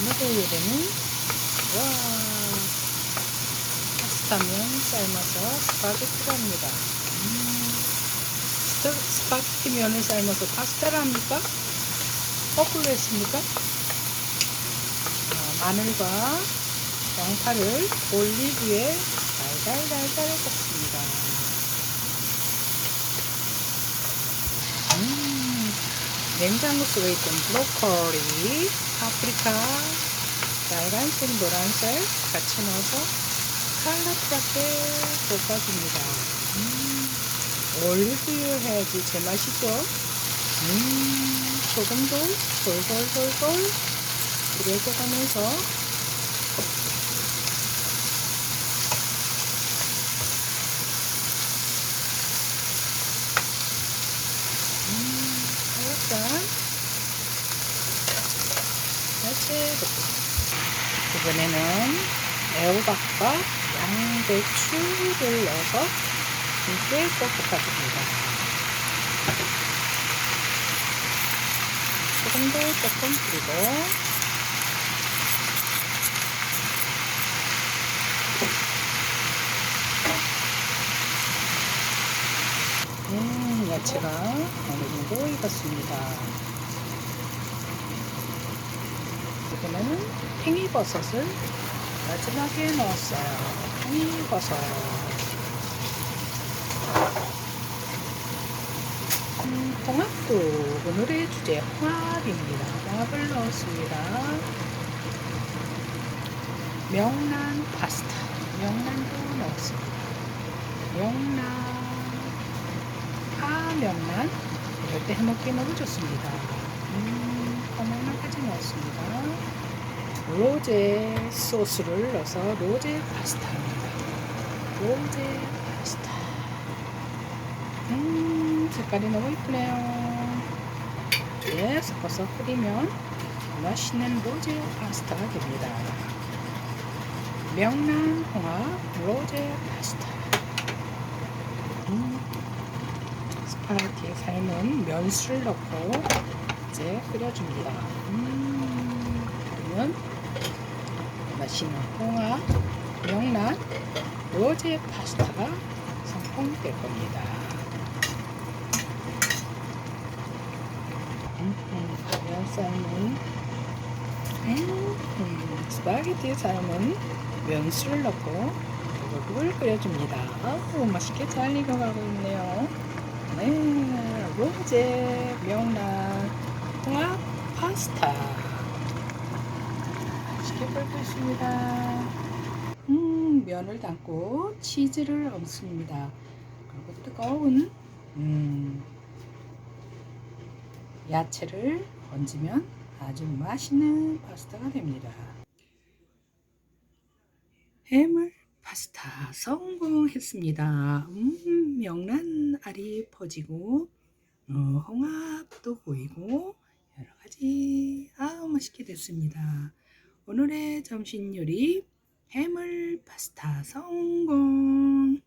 오늘은 와 파스타면 삶아서 스파게티랍니다. 음, 스파게티 면을 삶아서 파스타를 합니까? 거꾸로 했습니까? 아, 마늘과 양파를 올리브에 달달달달 볶습니다. 음, 냉장고 속에 있던 브로콜리, 파프리카, 빨간색, 노란색 같이 넣어서 칼라프라게 볶아줍니다. 음, 올리브유 해야지 제맛이죠. 음, 소금도 솔솔솔솔 뿌려줘가면서 음, 살짝 야채 볶음. 이번에는 애호박과 양배추를 넣어서 함께 볶아줍니다. 소금도 조금 뿌리고 음, 야채가 어느 정도 익었습니다. 이번에는 팽이버섯을 마지막에 넣었어요. 팽이버섯. 음, 홍합도 오늘의 주제 홍합입니다. 홍합을 넣었습니다. 명란 파스타. 명란도 넣었습니다. 명란. 파명란. 이럴 때 해먹기 너무 좋습니다. 음, 파명란까지 넣었습니다. 로제 소스를 넣어서 로제 파스타입니다. 로제 파스타. 음, 색깔이 너무 이쁘네요. 네, 섞어서 끓이면 맛있는 로제 파스타가 됩니다. 명란 홍합 로제 파스타. 음, 스파게티에 삶은 면수를 넣고 이제 끓여줍니다. 음, 그러면 맛있는 홍합, 명란, 로제 파스타가 성공될 겁니다. 음, 음, 면 삶은 음, 음, 스파게티에 삶은 면수를 넣고 부글부글 끓여줍니다. 아우 맛있게 잘 익어가고 있네요. 네, 로제, 명란, 홍합, 파스타. 맛있게 끓고 있습니다. 음, 면을 담고 치즈를 얹습니다. 그리고 뜨거운 음, 야채를 얹으면 아주 맛있는 파스타가 됩니다. 해물 파스타 성공했습니다. 음, 명란 알이 퍼지고 어, 홍합도 보이고 여러 가지 아우 맛있게 됐습니다. 오늘의 점심 요리 해물 파스타 성공.